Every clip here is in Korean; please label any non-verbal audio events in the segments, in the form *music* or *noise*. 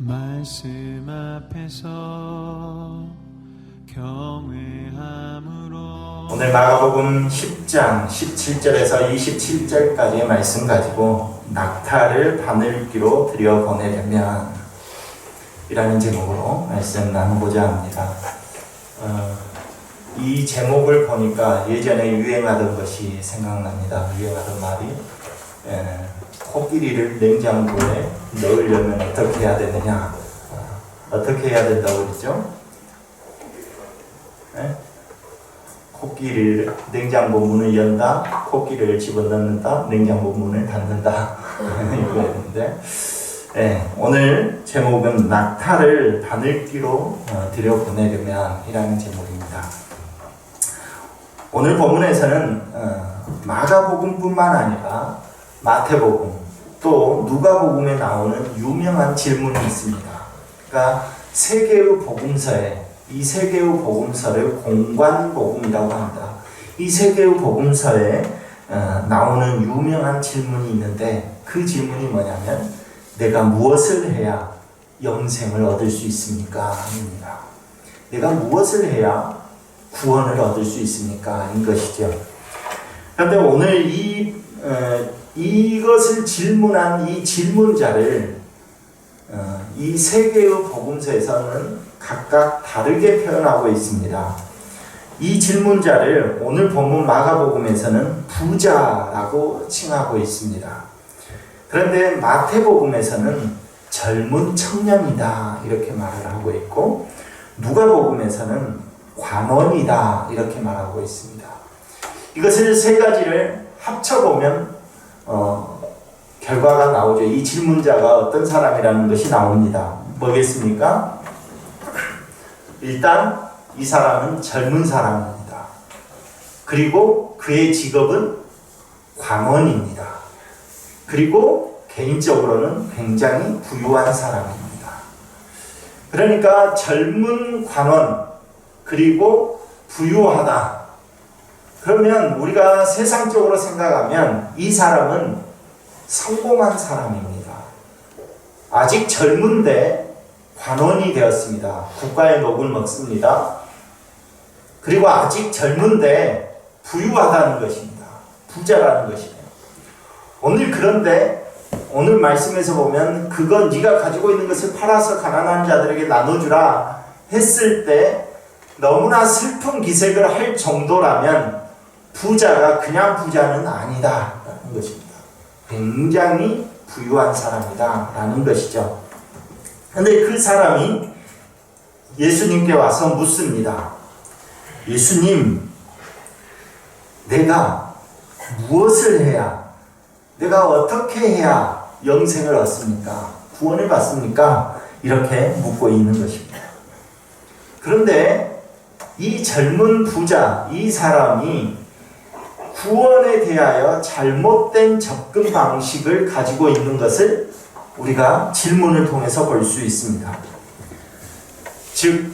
말씀 앞에서 경외함으로 오늘 마가복음 10장 17절에서 27절까지의 말씀 가지고 낙타를 바늘기로 들여 보내려면 이라는 제목으로 말씀 나누고자 합니다. 어, 이 제목을 보니까 예전에 유행하던 것이 생각납니다. 유행하던 말이 에, 코끼리를 냉장고에 넣으려면 어떻게 해야 되느냐 어, 어떻게 해야 된다고 그랬죠? 에? 코끼리를 냉장고 문을 연다, 코끼리를 집어넣는다, 냉장고 문을 닫는다 *laughs* 이거였는데 예, 오늘 제목은 낙타를 바늘기로 어, 들여보내려면 이라는 제목입니다. 오늘 본문에서는 어, 마가복음뿐만 아니라 마태복음 또 누가복음에 나오는 유명한 질문이 있습니다. 그러니까 세 개의 복음서에 이 세 개의 복음서를 공관 복음이라고 합니다. 이 세 개의 복음서에 어, 나오는 유명한 질문이 있는데 그 질문이 뭐냐면 내가 무엇을 해야 영생을 얻을 수 있습니까? 입니다. 내가 무엇을 해야 구원을 얻을 수 있습니까? 인 것이죠. 그런데 오늘 이 어, 이것을 질문한 이 질문자를 어, 이세 개의 복음서에서는 각각 다르게 표현하고 있습니다. 이 질문자를 오늘 본문 마가복음에서는 부자라고 칭하고 있습니다. 그런데 마태복음에서는 젊은 청년이다 이렇게 말을 하고 있고 누가복음에서는 관원이다 이렇게 말하고 있습니다. 이것을 세 가지를 합쳐보면 어, 결과가 나오죠. 이 질문자가 어떤 사람이라는 것이 나옵니다. 뭐겠습니까? 일단 이 사람은 젊은 사람입니다. 그리고 그의 직업은 관원입니다. 그리고 개인적으로는 굉장히 부유한 사람입니다. 그러니까 젊은 관원 그리고 부유하다. 그러면 우리가 세상적으로 생각하면 이 사람은 성공한 사람입니다. 아직 젊은데 관원이 되었습니다. 국가의 녹을 먹습니다. 그리고 아직 젊은데 부유하다는 것입니다. 부자라는 것이에요. 오늘 그런데 오늘 말씀에서 보면 그건 네가 가지고 있는 것을 팔아서 가난한 자들에게 나눠주라 했을 때 너무나 슬픈 기색을 할 정도라면 부자가 그냥 부자는 아니다 라는 것입니다. 굉장히 부유한 사람이다 라는 것이죠. 근데 그 사람이 예수님께 와서 묻습니다. 예수님, 내가 무엇을 해야, 내가 어떻게 해야 영생을 얻습니까? 구원을 받습니까? 이렇게 묻고 있는 것입니다. 그런데 이 젊은 부자, 이 사람이 구원에 대하여 잘못된 접근 방식을 가지고 있는 것을 우리가 질문을 통해서 볼 수 있습니다. 즉,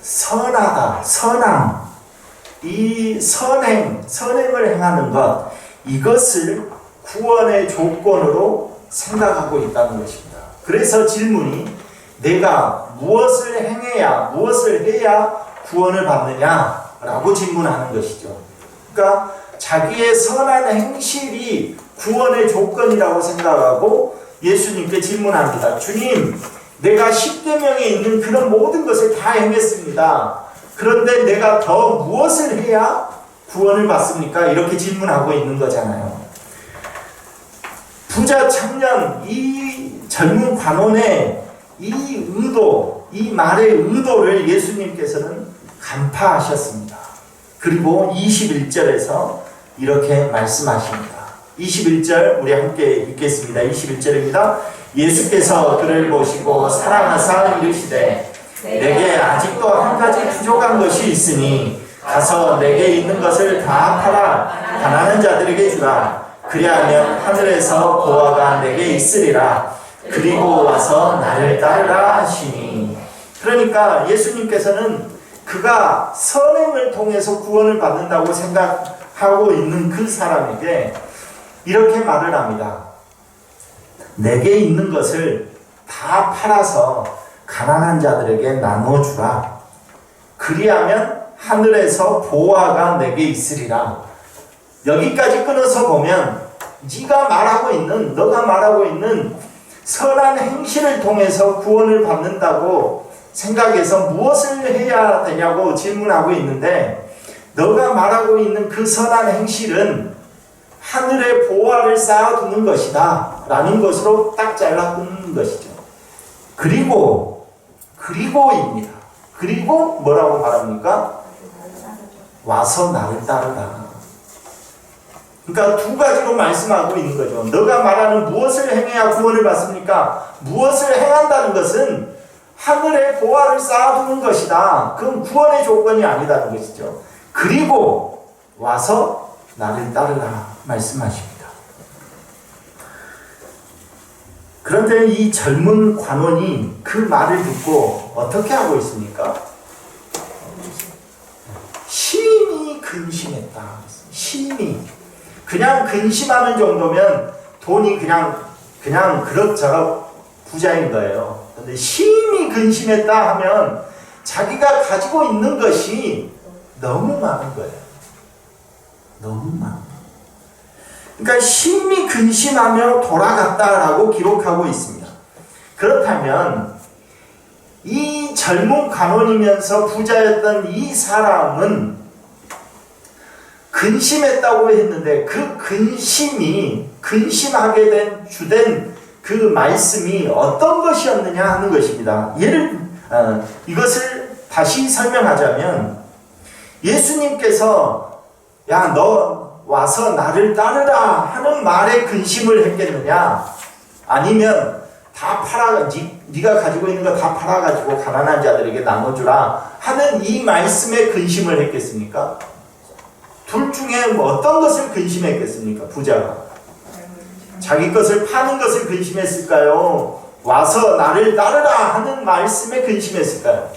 선하다, 선함, 이 선행, 선행을 행하는 것, 이것을 구원의 조건으로 생각하고 있다는 것입니다. 그래서 질문이 내가 무엇을 행해야, 무엇을 해야 구원을 받느냐 라고 질문하는 것이죠. 그러니까 자기의 선한 행실이 구원의 조건이라고 생각하고 예수님께 질문합니다. 주님, 내가 10계명에 있는 그런 모든 것을 다 행했습니다. 그런데 내가 더 무엇을 해야 구원을 받습니까? 이렇게 질문하고 있는 거잖아요. 부자 청년, 이 젊은 관원의 이 의도, 이 말의 의도를 예수님께서는 간파하셨습니다. 그리고 21절에서 이렇게 말씀하십니다. 21절 우리 함께 읽겠습니다. 21절입니다. 예수께서 그를 보시고 사랑하사 이르시되 내게 아직도 한 가지 부족한 것이 있으니 가서 내게 있는 것을 다 팔아 가난한 자들에게 주라 그리하면 하늘에서 보화가 내게 있으리라 그리고 와서 나를 따르라 하시니 그러니까 예수님께서는 그가 선행을 통해서 구원을 받는다고 생각하고 있는 그 사람에게 이렇게 말을 합니다. 내게 있는 것을 다 팔아서 가난한 자들에게 나눠주라. 그리하면 하늘에서 보화가 내게 있으리라. 여기까지 끊어서 보면 네가 말하고 있는 너가 말하고 있는 선한 행실을 통해서 구원을 받는다고 생각해서 무엇을 해야 되냐고 질문하고 있는데 너가 말하고 있는 그 선한 행실은 하늘에 보화를 쌓아두는 것이다 라는 것으로 딱 잘라놓는 것이죠. 그리고 그리고입니다. 그리고 뭐라고 말합니까? 와서 나를 따르라. 그러니까 두 가지로 말씀하고 있는 거죠. 너가 말하는 무엇을 행해야 구원을 받습니까? 무엇을 행한다는 것은 하늘에 보화를 쌓아두는 것이다. 그건 구원의 조건이 아니다는 것이죠. 그리고 와서 나를 따르라 말씀하십니다. 그런데 이 젊은 관원이 그 말을 듣고 어떻게 하고 있습니까? 심히 근심했다. 심히. 그냥 근심하는 정도면 돈이 그냥 그냥 그럭저럭 부자인 거예요. 근데 심히 근심했다 하면 자기가 가지고 있는 것이 너무 많은 거예요. 너무 많아. 그러니까 심히 근심하며 돌아갔다라고 기록하고 있습니다. 그렇다면 이 젊은 간원이면서 부자였던 이 사람은 근심했다고 했는데 그 근심이 근심하게 된 주된 그 말씀이 어떤 것이었느냐 하는 것입니다. 예를 어, 이것을 다시 설명하자면 예수님께서 야 너 와서 나를 따르라 하는 말에 근심을 했겠느냐 아니면 다 팔아 니, 네가 가지고 있는 거 다 팔아 가지고 가난한 자들에게 나눠주라 하는 이 말씀에 근심을 했겠습니까? 둘 중에 뭐 어떤 것을 근심했겠습니까? 부자가 자기 것을 파는 것을 근심했을까요? 와서 나를 따르라 하는 말씀에 근심했을까요?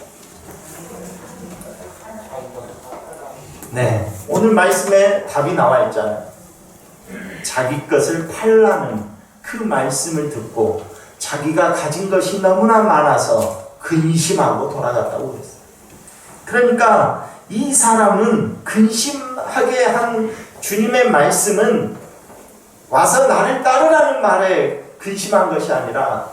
네, 오늘 말씀에 답이 나와 있잖아요. 자기 것을 팔라는 그 말씀을 듣고 자기가 가진 것이 너무나 많아서 근심하고 돌아갔다고 그랬어요. 그러니까 이 사람은 근심하게 한 주님의 말씀은 와서 나를 따르라는 말에 근심한 것이 아니라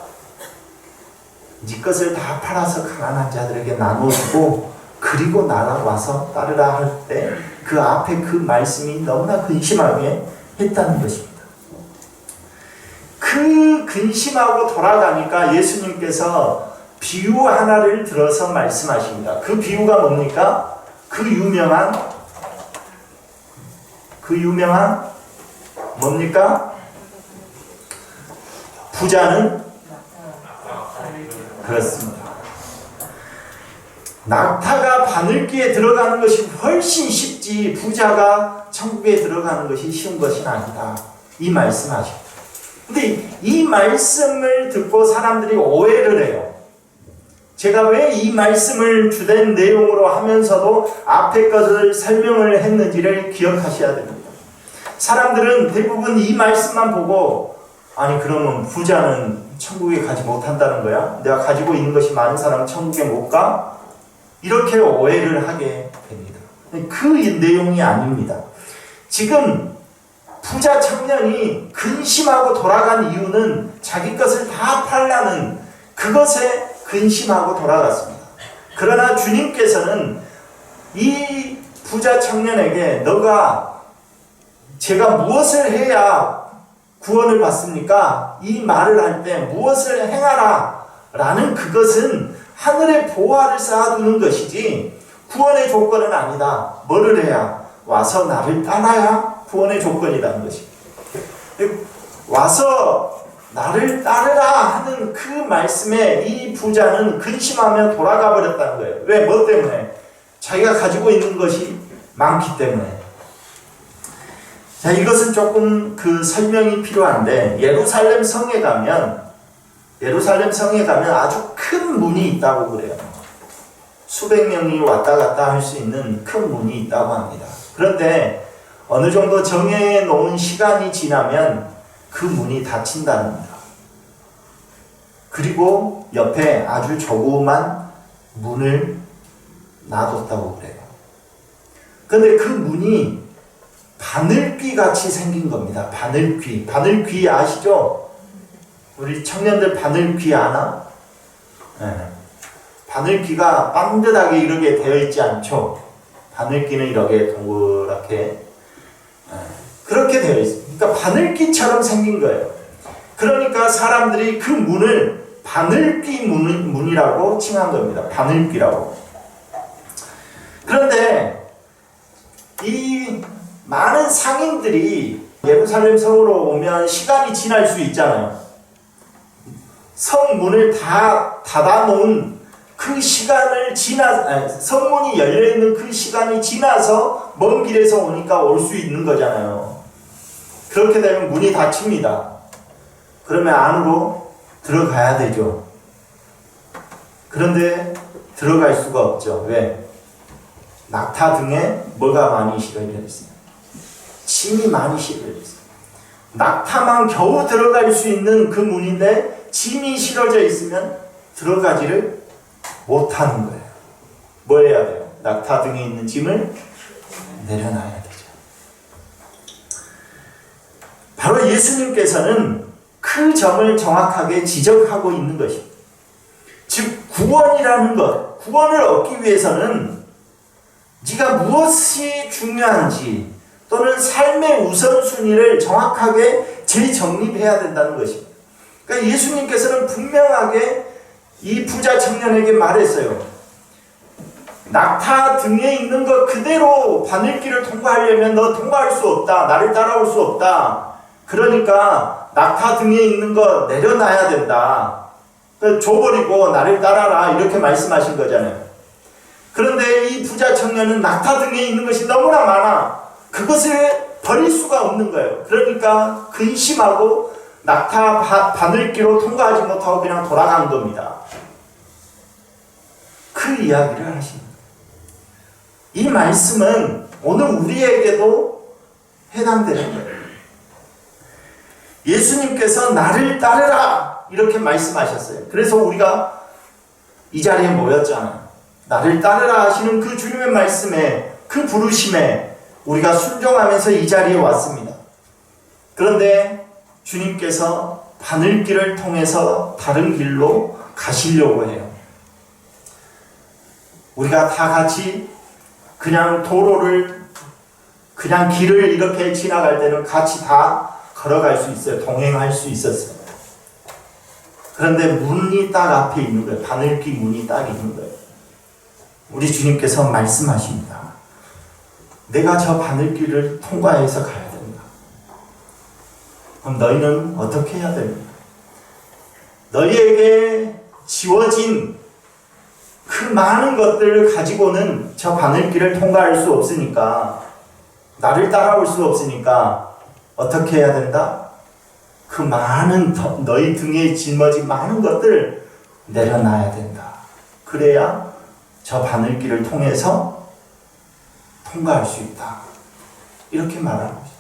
네 것을 다 팔아서 가난한 자들에게 나눠주고 그리고 나가 와서 따르라 할 때 그 앞에 그 말씀이 너무나 근심하게 했다는 것입니다. 그 근심하고 돌아가니까 예수님께서 비유 하나를 들어서 말씀하십니다. 그 비유가 뭡니까? 그 유명한 그 유명한 뭡니까? 부자는 그렇습니다. 낙타가 바늘기에 들어가는 것이 훨씬 쉽지 부자가 천국에 들어가는 것이 쉬운 것이 아니다. 이 말씀하십니다. 근데 이 말씀을 듣고 사람들이 오해를 해요. 제가 왜 이 말씀을 주된 내용으로 하면서도 앞에 것을 설명을 했는지를 기억하셔야 됩니다. 사람들은 대부분 이 말씀만 보고 아니 그러면 부자는 천국에 가지 못한다는 거야? 내가 가지고 있는 것이 많은 사람은 천국에 못 가? 이렇게 오해를 하게 됩니다. 그 내용이 아닙니다. 지금 부자 청년이 근심하고 돌아간 이유는 자기 것을 다 팔라는 그것에 근심하고 돌아갔습니다. 그러나 주님께서는 이 부자 청년에게 너가 제가 무엇을 해야 구원을 받습니까? 이 말을 할 때 무엇을 행하라 라는 그것은 하늘의 보화를 쌓아두는 것이지 구원의 조건은 아니다. 뭐를 해야? 와서 나를 따라야 구원의 조건이라는 것이. 와서 나를 따르라 하는 그 말씀에 이 부자는 근심하며 돌아가 버렸다는 거예요. 왜? 뭐 때문에? 자기가 가지고 있는 것이 많기 때문에. 자, 이것은 조금 그 설명이 필요한데, 예루살렘 성에 가면, 예루살렘 성에 가면 아주 큰 문이 있다고 그래요. 수백 명이 왔다 갔다 할 수 있는 큰 문이 있다고 합니다. 그런데 어느 정도 정해 놓은 시간이 지나면 그 문이 닫힌답니다. 그 그리고 옆에 아주 조그만 문을 놔뒀다고 그래요. 근데 그 문이 바늘귀 같이 생긴 겁니다. 바늘귀. 바늘귀 아시죠? 우리 청년들 바늘귀 아나? 예. 바늘귀가 반듯하게 이렇게 되어 있지 않죠? 바늘귀는 이렇게 동그랗게 예. 그렇게 되어 있습니다. 그러니까 바늘귀처럼 생긴 거예요. 그러니까 사람들이 그 문을 바늘귀 문, 문이라고 칭한 겁니다. 바늘귀라고. 그런데 이 많은 상인들이 예루살렘 성으로 오면 시간이 지날 수 있잖아요. 성문을 다 닫아놓은 그 시간을 지나 아니, 성문이 열려 있는 그 시간이 지나서 먼 길에서 오니까 올 수 있는 거잖아요. 그렇게 되면 문이 닫힙니다. 그러면 안으로 들어가야 되죠. 그런데 들어갈 수가 없죠. 왜? 낙타 등에 뭐가 많이 실어져 있어요? 침이 많이 실어져 있어요. 낙타만 겨우 들어갈 수 있는 그 문인데 짐이 실어져 있으면 들어가지를 못하는 거예요. 뭐 해야 돼요? 낙타 등에 있는 짐을 내려놔야 되죠. 바로 예수님께서는 그 점을 정확하게 지적하고 있는 것입니다. 즉 구원이라는 것, 구원을 얻기 위해서는 네가 무엇이 중요한지 또는 삶의 우선순위를 정확하게 재정립해야 된다는 것입니다. 그러니까 예수님께서는 분명하게 이 부자 청년에게 말했어요. 낙타 등에 있는 것 그대로 바늘길을 통과하려면 너 통과할 수 없다. 나를 따라올 수 없다. 그러니까 낙타 등에 있는 것 내려놔야 된다. 그 줘버리고 나를 따라라. 이렇게 말씀하신 거잖아요. 그런데 이 부자 청년은 낙타 등에 있는 것이 너무나 많아. 그것을 버릴 수가 없는 거예요. 그러니까 근심하고 낙타 바, 바늘길로 통과하지 못하고 그냥 돌아간 겁니다. 그 이야기를 하십니다. 이 말씀은 오늘 우리에게도 해당되는 거예요. 예수님께서 나를 따르라 이렇게 말씀하셨어요. 그래서 우리가 이 자리에 모였잖아요. 나를 따르라 하시는 그 주님의 말씀에 그 부르심에 우리가 순종하면서 이 자리에 왔습니다. 그런데 주님께서 바늘길을 통해서 다른 길로 가시려고 해요. 우리가 다 같이 그냥 도로를 그냥 길을 이렇게 지나갈 때는 같이 다 걸어갈 수 있어요. 동행할 수 있었어요. 그런데 문이 딱 앞에 있는 거예요. 바늘길 문이 딱 있는 거예요. 우리 주님께서 말씀하십니다. 내가 저 바늘길을 통과해서 가야 된다. 그럼 너희는 어떻게 해야 됩니까? 너희에게 지워진 그 많은 것들을 가지고는 저 바늘길을 통과할 수 없으니까 나를 따라올 수 없으니까 어떻게 해야 된다? 그 많은 더- 너희 등에 짊어진 많은 것들 내려놔야 된다. 그래야 저 바늘길을 통해서 통과할 수 있다. 이렇게 말하는 거죠.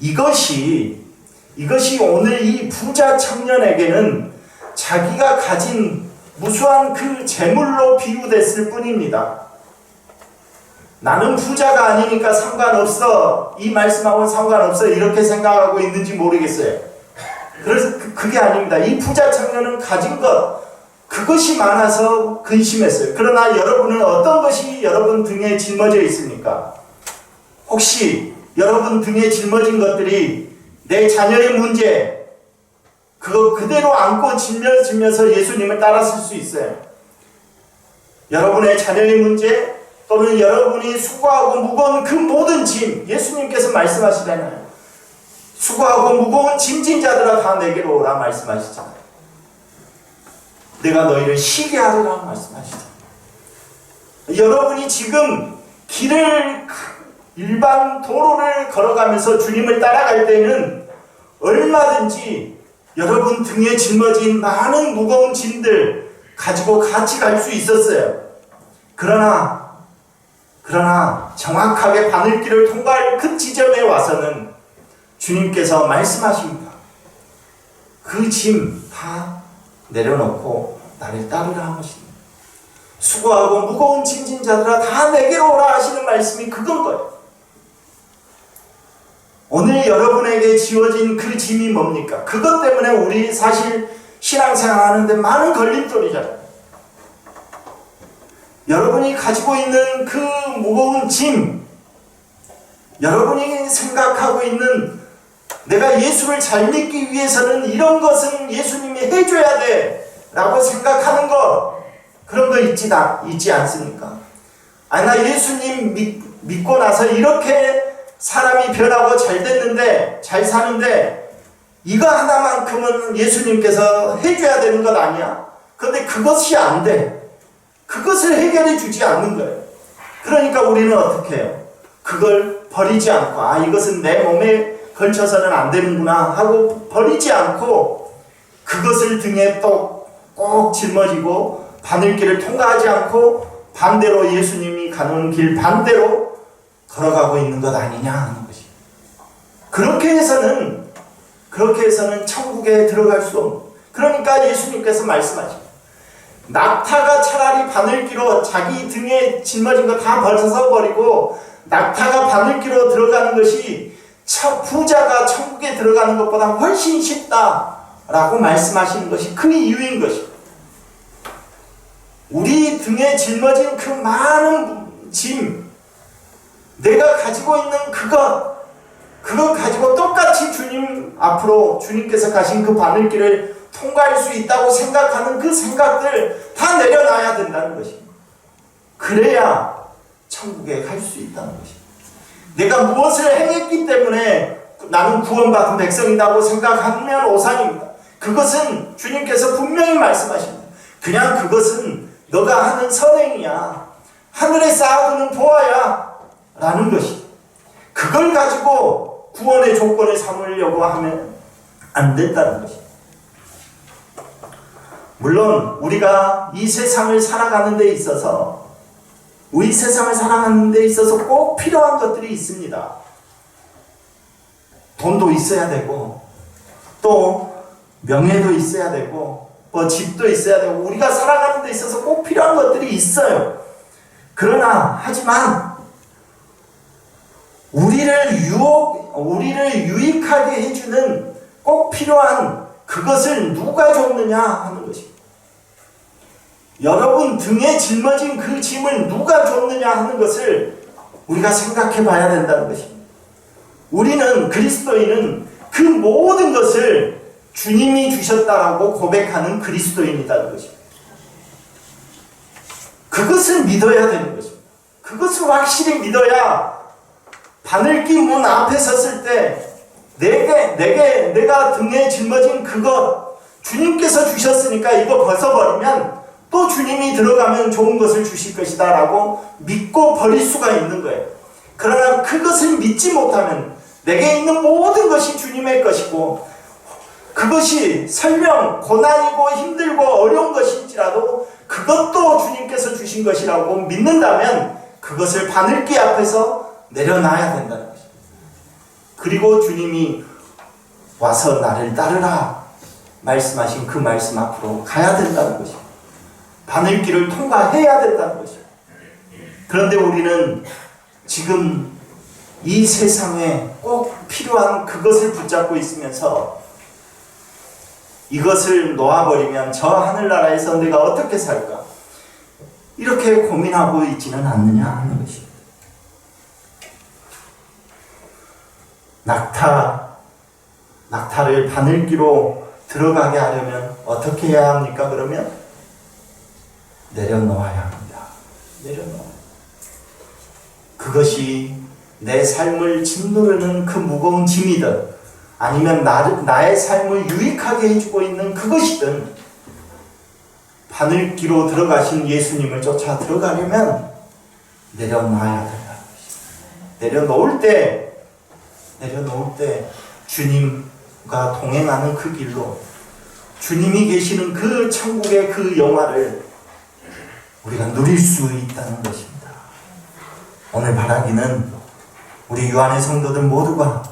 이것이 이것이 오늘 이 부자 청년에게는 자기가 가진 무수한 그 재물로 비유됐을 뿐입니다. 나는 부자가 아니니까 상관없어. 이 말씀하고는 상관없어. 이렇게 생각하고 있는지 모르겠어요. 그래서 그, 그게 아닙니다. 이 부자 청년은 가진 것, 그것이 많아서 근심했어요. 그러나 여러분은 어떤 것이 여러분 등에 짊어져 있습니까? 혹시 여러분 등에 짊어진 것들이 내 자녀의 문제, 그거 그대로 안고 짊어지면서 예수님을 따랐을 수 있어요. 여러분의 자녀의 문제 또는 여러분이 수고하고 무거운 그 모든 짐 예수님께서 말씀하시잖아요. 수고하고 무거운 짐진 자들아 다 내게로 오라 말씀하시잖아요. 내가 너희를 쉬게 하리라 말씀하시잖아요. 여러분이 지금 길을 일반 도로를 걸어가면서 주님을 따라갈 때는 얼마든지 여러분 등에 짊어진 많은 무거운 짐들 가지고 같이 갈 수 있었어요. 그러나 그러나 정확하게 바늘길을 통과할 그 지점에 와서는 주님께서 말씀하십니다. 그 짐 다 내려놓고 나를 따르라 하시니 수고하고 무거운 짐진 자들아 다 내게로 오라 하시는 말씀이 그건 거예요. 오늘 여러분에게 지워진 그 짐이 뭡니까? 그것 때문에 우리 사실 신앙생활 하는데 많은 걸림돌이잖아요. 여러분이 가지고 있는 그 무거운 짐, 여러분이 생각하고 있는 내가 예수를 잘 믿기 위해서는 이런 것은 예수님이 해줘야 돼 라고 생각하는 거 그런 거 있지, 나, 있지 않습니까? 아니 나 예수님 믿, 믿고 나서 이렇게 사람이 변하고 잘 됐는데 잘 사는데 이거 하나만큼은 예수님께서 해줘야 되는 것 아니야? 근데 그것이 안 돼. 그것을 해결해 주지 않는 거예요. 그러니까 우리는 어떻게 해요? 그걸 버리지 않고, 아, 이것은 내 몸에 걸쳐서는 안 되는구나 하고 버리지 않고 그것을 등에 또 꼭 짊어지고 바늘길을 통과하지 않고 반대로 예수님이 가는 길 반대로 걸어가고 있는 것 아니냐 하는 것이. 그렇게 해서는 그렇게 해서는 천국에 들어갈 수 없는. 그러니까 예수님께서 말씀하십니다. 낙타가 차라리 바늘기로 자기 등에 짊어진 거다 벗어서 버리고 낙타가 바늘기로 들어가는 것이 천- 부자가 천국에 들어가는 것보다 훨씬 쉽다라고 말씀하시는 것이 그 이유인 것입니다. 우리 등에 짊어진 그 많은 짐, 내가 가지고 있는 그것, 그거 가지고 똑같이 주님 앞으로 주님께서 가신 그 바늘길을 통과할 수 있다고 생각하는 그 생각들 다 내려놔야 된다는 것입니다. 그래야 천국에 갈 수 있다는 것입니다. 내가 무엇을 행했기 때문에 나는 구원받은 백성이라고 생각하면 오산입니다. 그것은 주님께서 분명히 말씀하십니다. 그냥 그것은 너가 하는 선행이야. 하늘에 쌓아두는 보아야. 라는 것이. 그걸 가지고 구원의 조건을 삼으려고 하면 안 된다는 것이. 물론 우리가 이 세상을 살아가는 데 있어서 우리 세상을 살아가는 데 있어서 꼭 필요한 것들이 있습니다. 돈도 있어야 되고 또 명예도 있어야 되고 뭐 집도 있어야 되고 우리가 살아가는 데 있어서 꼭 필요한 것들이 있어요. 그러나 하지만 우리를 유혹 우리를 유익하게 해주는 꼭 필요한 그것을 누가 줬느냐 하는 것입니다. 여러분 등에 짊어진 그 짐을 누가 줬느냐 하는 것을 우리가 생각해 봐야 된다는 것입니다. 우리는 그리스도인은 그 모든 것을 주님이 주셨다라고 고백하는 그리스도인이라는 것입니다. 그것을 믿어야 되는 것입니다. 그것을 확실히 믿어야 바늘기 문 앞에 섰을 때 내게 내게 내가 등에 짊어진 그것 주님께서 주셨으니까 이거 벗어버리면 또 주님이 들어가면 좋은 것을 주실 것이다 라고 믿고 버릴 수가 있는 거예요. 그러나 그것을 믿지 못하면 내게 있는 모든 것이 주님의 것이고 그것이 설령 고난이고 힘들고 어려운 것일지라도 그것도 주님께서 주신 것이라고 믿는다면 그것을 바늘기 앞에서 내려놔야 된다는 것입니다. 그리고 주님이 와서 나를 따르라 말씀하신 그 말씀 앞으로 가야 된다는 것입니다. 바늘길을 통과해야 된다는 것입니다. 그런데 우리는 지금 이 세상에 꼭 필요한 그것을 붙잡고 있으면서 이것을 놓아버리면 저 하늘나라에서 내가 어떻게 살까? 이렇게 고민하고 있지는 않느냐 하는 것입니다. 낙타, 낙타를 바늘기로 들어가게 하려면 어떻게 해야 합니까? 그러면 내려놓아야 합니다. 내려놓아. 그것이 내 삶을 짓누르는 그 무거운 짐이든 아니면 나, 나의 삶을 유익하게 해주고 있는 그것이든 바늘기로 들어가신 예수님을 쫓아 들어가려면 내려놔야 것입니다. 내려놓을 때, 내려놓을 때 주님과 동행하는 그 길로 주님이 계시는 그 천국의 그 영화를 우리가 누릴 수 있다는 것입니다. 오늘 바라기는 우리 유한의 성도들 모두가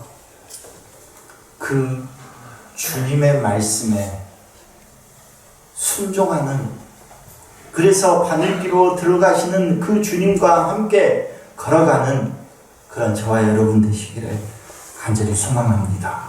그 주님의 말씀에 순종하는 그래서 바늘기로 들어가시는 그 주님과 함께 걸어가는 그런 저와 여러분 되시기를 간절히 소망합니다.